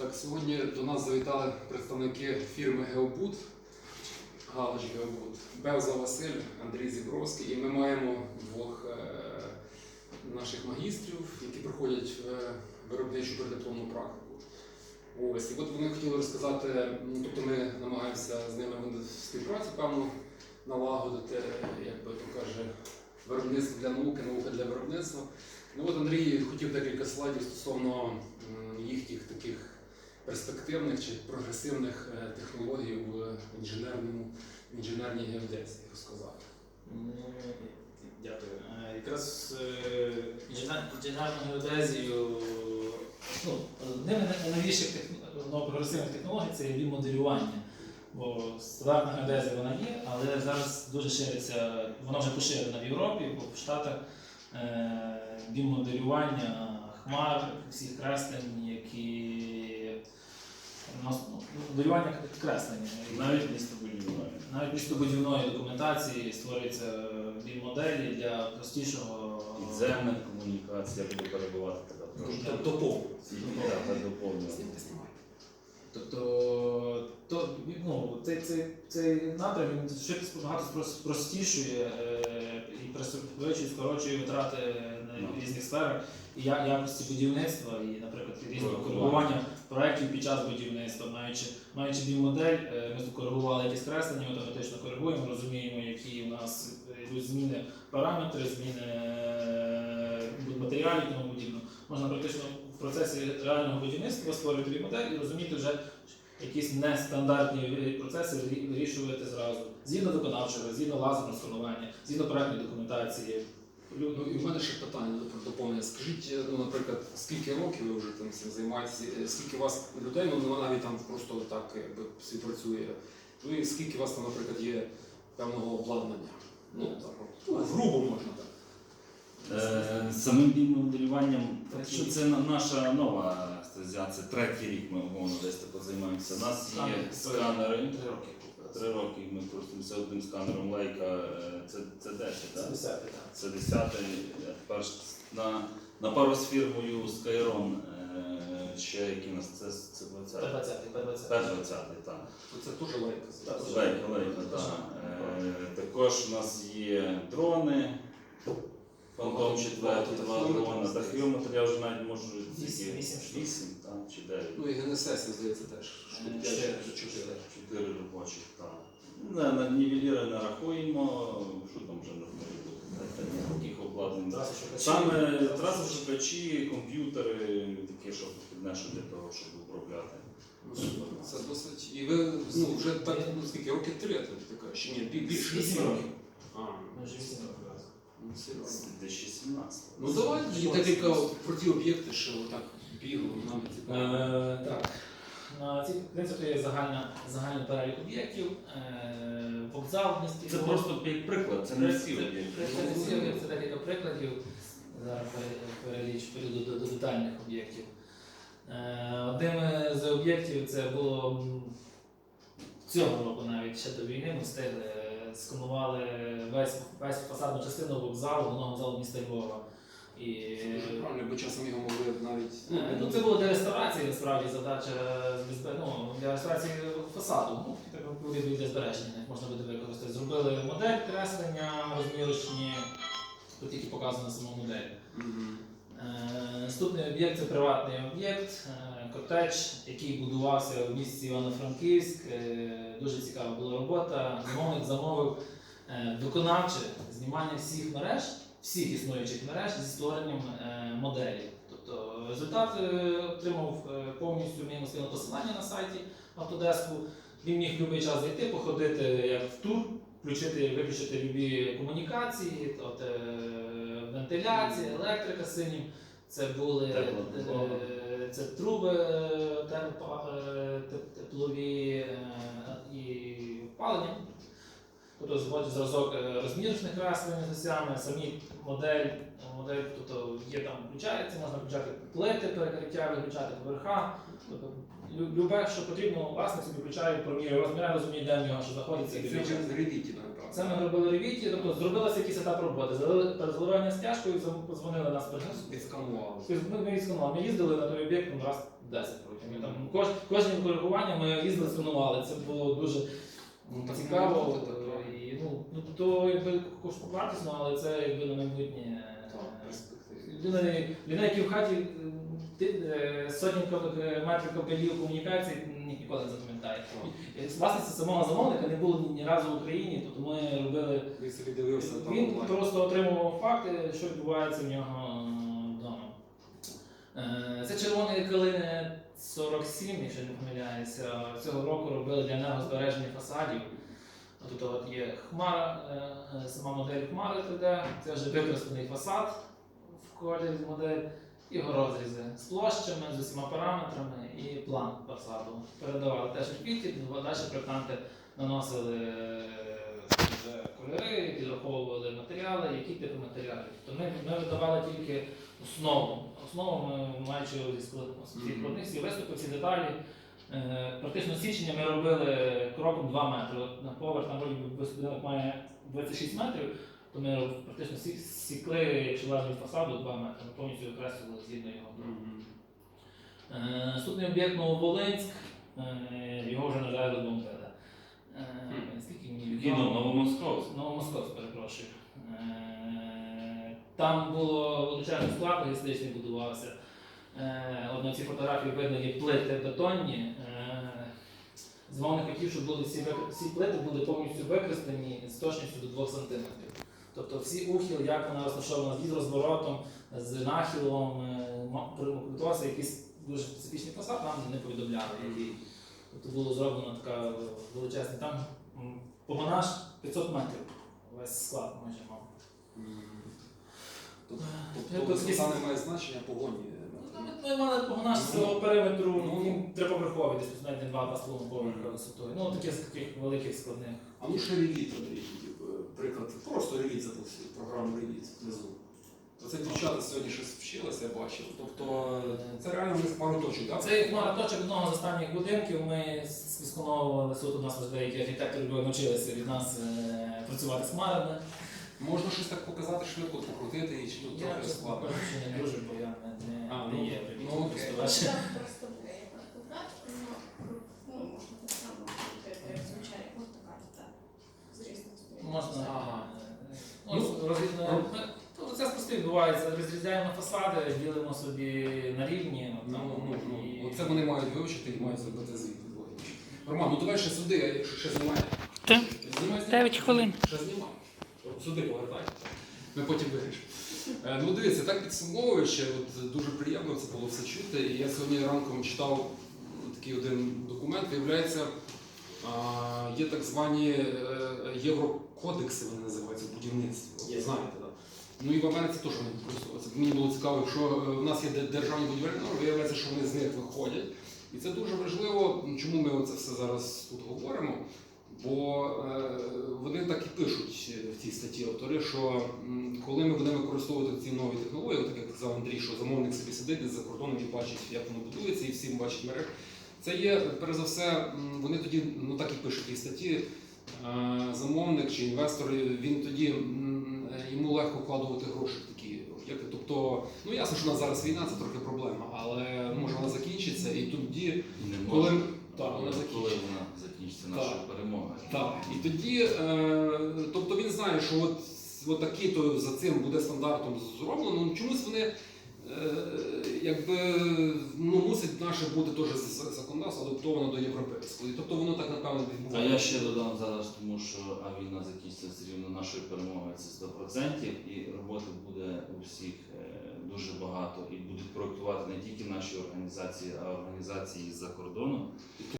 Так, сьогодні до нас завітали представники фірми Геобуд, галузь Геобуд, Бевза Василь, Андрій Зібровський. І ми маємо двох е, наших магістрів, які проходять е, виробничу передипломну практику. Ось, і от вони хотіли розказати, ну, тобто ми намагаємося з ними співпрацю певну налагодити, як би то каже, виробництво для науки, наука для виробництва. Ну от Андрій хотів декілька слайдів стосовно їхніх таких перспективних чи прогресивних е, технологій в інженерному інженерній геодезії розказати. Ну, Дякую. Е, Якраз е, інженер- інженерну геодезію, ну, одним з прогресивних технологій це є моделювання. Бо стандартна геодезія вона є, але зараз дуже шириться, вона вже поширена в Європі, в Штатах бімоделювання хмар, всіх креслень, які ну, моделювання креслення. Навіть містобудівної. Навіть містобудівної документації створюються моделі для простішого Підземна комунікація буде перебувати така доповнювати. Тобто то, ну, цей, цей, цей напрям він швидко багато прос- простішує е, і пришвидшує, скорочує витрати на Ну. різних сферах і я- якості будівництва, і, наприклад, різного Коригування. проєктів під час будівництва, маючи, маючи бімодель, е, ми коригували якісь креслення, автоматично коригуємо, розуміємо, які у нас йдуть зміни параметри, зміни е, матеріалів і тому подібне. Можна практично в процесі реального будівництва створити бімодель і розуміти вже якісь нестандартні процеси вирі- вирішувати зразу. Згідно виконавчого, згідно лазерного сканування, згідно проектної документації. Ну і в мене ще питання до доповнення. Скажіть, е, ну, наприклад, скільки років ви вже тим цим займаєтеся? Е, Скільки у вас людей, ну навіть там просто так якби співпрацює? Ну і скільки у вас там, наприклад, є певного обладнання? Ну так, ну, грубо можна так. Е, Самим бімоделюванням, що це на- наша нова стезя, це третій рік ми умовно десь тако займаємося. У нас є сканери. Три роки. Три роки ми користуємося одним сканером е, це, це 10, так? Це десятий, так. Це 10-й. а Тепер на, на пару з фірмою Skyron, е, ще які нас, це, це 20 П-20, П-20. П-20, так. Це теж лайка. Так, Лейка, лейка, так. Е, Також у нас є дрони. Фантом 4, два дрона. Тахіометр я вже навіть можу Вісім, тільки вісім 8 там, чи 9. Ну і ГНСС, здається, теж. Штук Е, чотири. чотири. 4 робочих, так. На, на нівеліри не рахуємо, що там вже не таких обладнань. Траси шукачі. Саме трасошукачі, комп'ютери, таке, що потрібне що для того, щоб управляти. Ну. Це досить. І ви ну, вже так, ну скільки, роки три, така, ще ні, бі- більше. Вісім років. А, Ми вже вісім років ну З 2017. Ну давай тоді декілька про ті об'єкти, що отак бігли, нам цікаво. Е, Так. На ці в принципі є загальна, загальний перелік об'єктів. Е, Вокзал в місті. Це просто як приклад, це не всі об'єкти. Це не всі об'єкти, це декілька прикладів. Зараз пере- переліч перейду до, до детальних об'єктів. Е, Одним з об'єктів це було м, цього року навіть ще до війни ми встигли, е, сканували весь, весь фасадну частину вокзалу, головного вокзалу міста Львова. І правильно, бо часом його могли навіть. Е, Ну, це було для реставрації, насправді задача ну, для реставрації фасаду. Ну, так буде для збереження, як можна буде використати. Зробили модель креслення розмірочні, тут тільки показана сама модель. Мгм. Е, Наступний об'єкт це приватний об'єкт, е, котедж, який будувався в місті Івано-Франківськ. Е, Дуже цікава була робота. Замовник замовив е, виконавче знімання всіх мереж, всіх існуючих мереж зі створенням е, моделі. Тобто результат отримав повністю мінус посилання на сайті Autodesk. Він міг в будь-який час зайти, походити як в тур, включити, виключити любі комунікації, от, вентиляція, електрика синім. Це були підлога. Це труби е, е, теп- теплові е, і опалення. Тобто зразок розмірочних креслень з самі модель, модель тобто є там включається, можна включати плити, перекриття, виключати поверха. Тобто, лю- любе, що потрібно, власник собі включає, промірює розмір, розуміє, де в нього що знаходиться. і Це через Revit, напевно. Це ми робили ревіті, тобто зробилося якийсь етап роботи. Залили перезаливання стяжкою, подзвонили нас перед Відсканували. ми, ми відсканували. Ми їздили на той об'єкт ну, раз 10 років. Ми там кож, кожне коригування ми їздили, сумували. Це було дуже Ну, так цікаво. бути, так, і, ну, ну, то якби коштовартісно, але це якби на майбутнє. Людина, людина, які в хаті сотні каб- е, метрів кабелів комунікацій, ні- ніколи не запам'ятає. І, Власниця самого замовника не було ні, разу в Україні, тобто ми робили. Я собі дивився. Він просто отримував факти, що відбувається в нього е, вдома. Е, Це червоної калини 47, якщо не помиляюся. Цього року робили для енергозбереження фасадів. Тут от є хмара, е, е, сама модель хмари 3D, це вже використаний фасад в колі модель, його розрізи з площами, з усіма параметрами і план фасаду. Передавали теж в квіті, далі проєктанти наносили е, кольори, підраховували матеріали, які типи матеріалів. Тобто ми, ми видавали тільки основу. Основу ми маючи складних, всі виступи, всі деталі. Е, Практично січення ми робили кроком 2 метри. На поверх там має 26 метрів, то ми практично сі- сікли, якщо лежить фасаду 2 метри. Ми повністю викреслили згідно його. Мгм. Е, Наступний об'єкт Нововолинськ, е, його вже, на жаль, розбомбили. Е, Хм. Скільки мені відомо? Новомосковськ. Новомосковськ, перепрошую. Е, Там було величезний склад логістичний будувався. Е, От на цій фотографії видно є плити бетонні. Е, хотів, щоб були всі, вик- всі плити були повністю використані з точністю до 2 см. Тобто всі ухіл, як вона розташована з розворотом, з нахилом, е, мо- якісь дуже специфічний посад, нам не повідомляли. які. Тобто було зроблено така величезна. Там погонаж 500 метрів. Весь склад майже мав. Мгм. Тобто- Тобто висота не має значення погоні. Ми мали погонаж з цього периметру, Ну. триповерховий, десь навіть не два два з половиною поверха висотою. Ну таке з таких великих складних. А ну ще реліт, е, приклад. Просто реліт запустив, програму реліт внизу. То це дівчата сьогодні щось вчилися, я бачив. Тобто це реально ми пару точок, так? Це хмара точок одного з останніх будинків. Ми спісконовували суд, у нас вже деякі архітектори навчилися від нас е, працювати з хмарами. Можна щось так показати швидко, покрутити і чи тут Я трохи складно. не дуже, бо я не, не, А, не ну, є ну, окей. користувач. Просто фотографія, ну, можна так само крутити, як звичайно, як фотокарта з різних сторін. Можна. Ага. е, Ну, розріз- ну. ми- ну, це просто відбувається. Розрізаємо фасади, ділимо собі на рівні. от Ну, там, ну, ну, і- Оце вони мають вивчити і мають зробити звіт. логічно. Роман, ну давай ще сюди, а якщо ще знімає. Так. Знімай, знімай. Дев'ять хвилин. Ще знімай. Сюди повертай. Ми потім вирішимо. Е, Ну дивіться, так підсумовуючи, от дуже приємно це було все чути. І я сьогодні ранком читав такий один документ. Виявляється, є так звані е, єврокодекси, вони називаються будівництво. Є. Знаєте, так? Ну і в Америці теж вони використовуються. Мені було цікаво, якщо е, в нас є де- державні будівельні норми, виявляється, що вони з них виходять. І це дуже важливо, чому ми це все зараз тут говоримо. Бо е, вони так і пишуть в цій статті автори, що коли ми будемо використовувати ці нові технології, так як казав Андрій, що замовник собі сидить десь за кордоном і бачить, як воно будується, і всім бачить мереж. Це є, перш за все, вони тоді, ну так і пишуть в цій статті, е, замовник чи інвестор, він тоді е, йому легко вкладувати гроші в такі об'єкти. Тобто, ну ясно, що у нас зараз війна, це трохи проблема, але може вона закінчиться, і тоді, І не коли так, вона Коли вона закінчиться наша перемога. Так, і тоді, е, тобто він знає, що от, от такі то за цим буде стандартом зроблено. Ну, чомусь вони е, якби ну, мусить наше бути теж законодавство адаптовано до європейського. І тобто воно так напевно відбувається. А я ще додам зараз, тому що а війна закінчиться все рівно нашою перемогою це 100%, і роботи буде у всіх е, дуже багато і будуть проектувати не тільки наші організації, а організації з-за кордону.